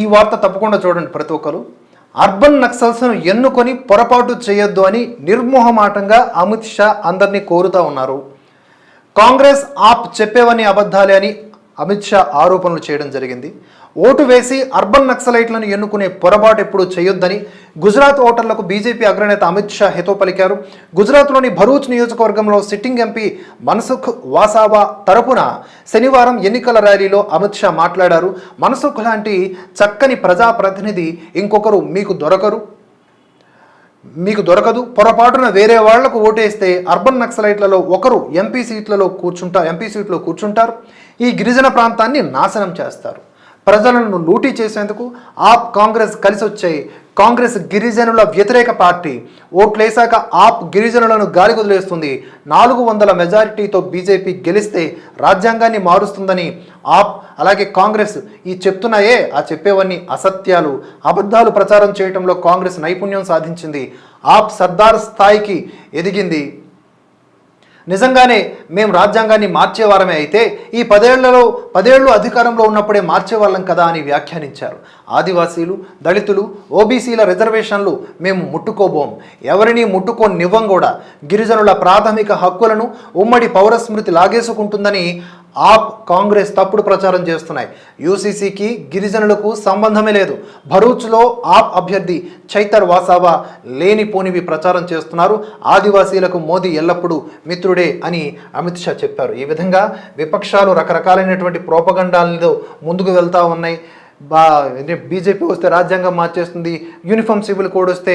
ఈ వార్త తప్పకుండా చూడండి ప్రతి ఒక్కరు. అర్బన్ నక్సల్స్ను ఎన్నుకొని పొరపాటు చేయొద్దు అని నిర్మోహమాటంగా అమిత్ షా అందరినీ కోరుతా ఉన్నారు. కాంగ్రెస్ ఆప్ చెప్పేవని అబద్ధాలే అని అమిత్ షా ఆరోపణలు చేయడం జరిగింది. ఓటు వేసి అర్బన్ నక్సలైట్లను ఎన్నుకునే పొరపాటు ఎప్పుడు చేయొద్దని గుజరాత్ ఓటర్లకు బీజేపీ అగ్రనేత అమిత్ షా హితో పలికారు. గుజరాత్లోని భరూచ్ నియోజకవర్గంలో సిట్టింగ్ ఎంపీ మన్సుఖ్ వాసావా తరపున శనివారం ఎన్నికల ర్యాలీలో అమిత్ షా మాట్లాడారు. మన్సుఖ్ లాంటి చక్కని ప్రజాప్రతినిధి ఇంకొకరు మీకు దొరకరు. మీకు దొరకదు. పొరపాటున వేరే వాళ్ళకు ఓటేస్తే అర్బన్ నక్సలైట్లలో ఒకరు ఎంపీ సీట్లలో కూర్చుంటారు ఎంపీ సీట్లో కూర్చుంటారు. ఈ గిరిజన ప్రాంతాన్ని నాశనం చేస్తారు. ప్రజలను లూటీ చేసేందుకు ఆప్ కాంగ్రెస్ కలిసి వచ్చాయి కాంగ్రెస్ గిరిజనుల వ్యతిరేక పార్టీ. ఓట్లేశాక ఆప్ గిరిజనులను గాలి వదిలేస్తుంది నాలుగు వందల మెజారిటీతో బీజేపీ గెలిస్తే రాజ్యాంగాన్ని మారుస్తుందని ఆప్ అలాగే కాంగ్రెస్ ఈ చెప్తున్నాయే ఆ చెప్పేవన్నీ అసత్యాలు. అబద్ధాలు ప్రచారం చేయడంలో కాంగ్రెస్ నైపుణ్యం సాధించింది. ఆప్ సర్దార్ స్థాయికి ఎదిగింది. నిజంగానే మేము రాజ్యాంగాన్ని మార్చేవారమే అయితే ఈ పదేళ్ళలో పదేళ్ళు అధికారంలో ఉన్నప్పుడే మార్చేవాళ్ళం కదా అని వ్యాఖ్యానించారు. ఆదివాసీలు దళితులు ఓబీసీల రిజర్వేషన్లు మేము ముట్టుకోబోం. ఎవరిని ముట్టుకోనివ్వం కూడా. గిరిజనుల ప్రాథమిక హక్కులను ఉమ్మడి పౌరస్మృతి లాగేసుకుంటుందని ఆప్ కాంగ్రెస్ తప్పుడు ప్రచారం చేస్తున్నాయి. యూసీసీకి గిరిజనులకు సంబంధమే లేదు. భరూచ్లో ఆప్ అభ్యర్థి చైతర్ వాసావా లేనిపోనివి ప్రచారం చేస్తున్నారు. ఆదివాసీలకు మోదీ ఎల్లప్పుడూ మిత్రుడే అని అమిత్ షా చెప్పారు. ఈ విధంగా విపక్షాలు రకరకాలైనటువంటి ప్రోపగండాలతో ముందుకు వెళ్తూ ఉన్నాయి. బా బీజేపీ వస్తే రాజ్యాంగం మార్చేస్తుంది యూనిఫామ్ సివిల్ కోడ్ వస్తే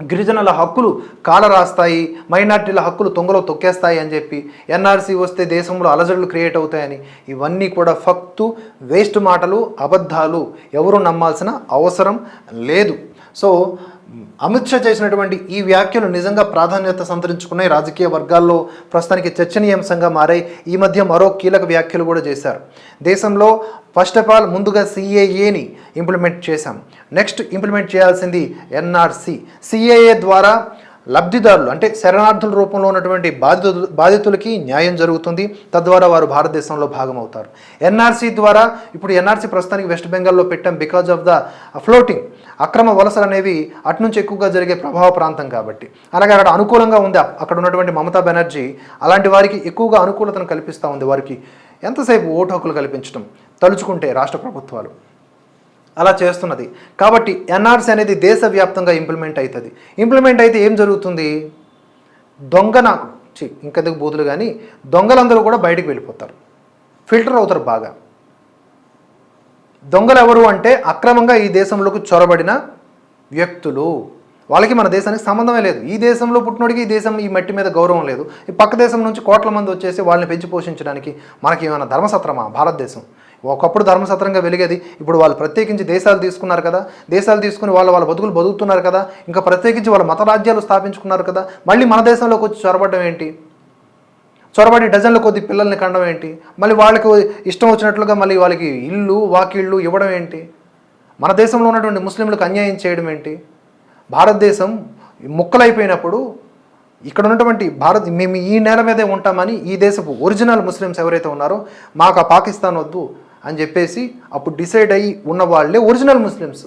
గిరిజనుల హక్కులు కాలరాస్తాయి మైనార్టీల హక్కులు తొంగలో తొక్కేస్తాయి అని చెప్పి ఎన్ఆర్సీ వస్తే దేశంలో అలజడులు క్రియేట్ అవుతాయని. ఇవన్నీ కూడా ఫక్తు వేస్ట్ మాటలు అబద్ధాలు ఎవరు నమ్మాల్సిన అవసరం లేదు. సో అమిత్ షా చేసినటువంటి ఈ వ్యాఖ్యలు నిజంగా ప్రాధాన్యత సంతరించుకున్నాయి. రాజకీయ వర్గాల్లో ప్రస్తుతానికి చర్చనీయాంశంగా మారాయి. ఈ మధ్య మరో కీలక వ్యాఖ్యలు కూడా చేశారు. దేశంలో ఫస్ట్ ఆఫ్ ఆల్ ముందుగా సిఏఏని ఇంప్లిమెంట్ చేశాం. నెక్స్ట్ ఇంప్లిమెంట్ చేయాల్సింది ఎన్ఆర్సి సిఏఏ ద్వారా లబ్ధిదారులు అంటే శరణార్థుల రూపంలో ఉన్నటువంటి బాధితులు బాధితులకి న్యాయం జరుగుతుంది. తద్వారా వారు భారతదేశంలో భాగమవుతారు. ఎన్ఆర్సీ ద్వారా ఇప్పుడు ఎన్ఆర్సీ ప్రస్తుతానికి వెస్ట్ బెంగాల్లో పెట్టాం బికాజ్ ఆఫ్ ద ఫ్లోటింగ్ అక్రమ వలసలు అనేవి అటు నుంచి ఎక్కువగా జరిగే ప్రభావ ప్రాంతం కాబట్టి. అలాగే అక్కడ అనుకూలంగా ఉంది. అక్కడ ఉన్నటువంటి మమతా బెనర్జీ అలాంటి వారికి ఎక్కువగా అనుకూలతను కల్పిస్తూ ఉంది. వారికి ఎంతసేపు ఓటు హక్కులు కల్పించడం తలుచుకుంటే రాష్ట్ర ప్రభుత్వాలు. అలా చేస్తున్నది. కాబట్టి ఎన్ఆర్సీ అనేది దేశవ్యాప్తంగా ఇంప్లిమెంట్ అవుతుంది ఇంప్లిమెంట్ అయితే ఏం జరుగుతుంది? దొంగ నాకు ఇంకెందుకు బూతులు కానీ దొంగలందరూ కూడా బయటికి వెళ్ళిపోతారు. ఫిల్టర్ అవుతారు బాగా. దొంగలు ఎవరు అంటే అక్రమంగా ఈ దేశంలోకి చొరబడిన వ్యక్తులు. వాళ్ళకి మన దేశానికి సంబంధమే లేదు. ఈ దేశంలో పుట్టినోడికి ఈ దేశం ఈ మట్టి మీద గౌరవం లేదు. ఈ పక్క దేశం నుంచి కోట్ల మంది వచ్చేసి వాళ్ళని పెంచి పోషించడానికి మనకి ఏమైనా ధర్మసత్రమా? భారతదేశం. ఒకప్పుడు ధర్మసత్రంగా వెలిగేది. ఇప్పుడు వాళ్ళు ప్రత్యేకించి దేశాలు తీసుకున్నారు కదా. దేశాలు తీసుకుని వాళ్ళ వాళ్ళ బతుకులు బతుకుతున్నారు కదా. ఇంకా ప్రత్యేకించి వాళ్ళ మత రాజ్యాలు స్థాపించుకున్నారు కదా. మళ్ళీ మన దేశంలోకి వచ్చి చొరబడడం ఏంటి? చొరబడి డజన్ల కొద్ది పిల్లల్ని కండం ఏంటి? మళ్ళీ వాళ్ళకి ఇష్టం వచ్చినట్లుగా మళ్ళీ వాళ్ళకి ఇల్లు వాకిళ్ళు ఇవ్వడం ఏంటి? మన దేశంలో ఉన్నటువంటి ముస్లింలకు అన్యాయం చేయడం ఏంటి? భారతదేశం ముక్కలైపోయినప్పుడు ఇక్కడ ఉన్నటువంటి భారత్ మేము ఈ నేల మీదే ఉంటామని ఈ దేశపు ఒరిజినల్ ముస్లిమ్స్ ఎవరైతే ఉన్నారో మాకు ఆ పాకిస్తాన్ వద్దు అని చెప్పేసి అప్పుడు డిసైడ్ అయ్యి ఉన్న వాళ్ళే ఒరిజినల్ ముస్లిమ్స్.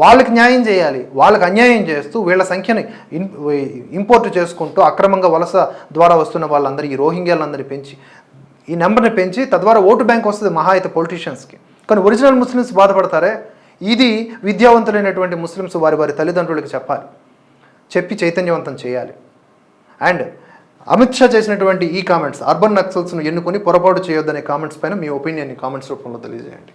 వాళ్ళకి న్యాయం చేయాలి వాళ్ళకి అన్యాయం చేస్తూ వీళ్ళ సంఖ్యని ఇంపోర్ట్ చేసుకుంటూ అక్రమంగా వలస ద్వారా వస్తున్న వాళ్ళందరూ ఈ రోహింగ్యాలందరినీ పెంచి ఈ నెంబర్ని పెంచి తద్వారా ఓటు బ్యాంక్ వస్తుంది మహా అయితే పొలిటీషియన్స్కి. కానీ ఒరిజినల్ ముస్లిమ్స్ బాధపడతారే? ఇది విద్యావంతులైనటువంటి ముస్లిమ్స్ వారి వారి తల్లిదండ్రులకి చెప్పాలి. చెప్పి చైతన్యవంతం చేయాలి. అండ్ అమిత్ షా చేసినటువంటి ఈ కామెంట్స్ అర్బన్ నక్సల్స్ను ఎన్నుకొని పొరపాటు చేయొద్దనే కామెంట్స్ పైన మీ ఒపీనియన్ని కామెంట్స్ రూపంలో తెలియజేయండి.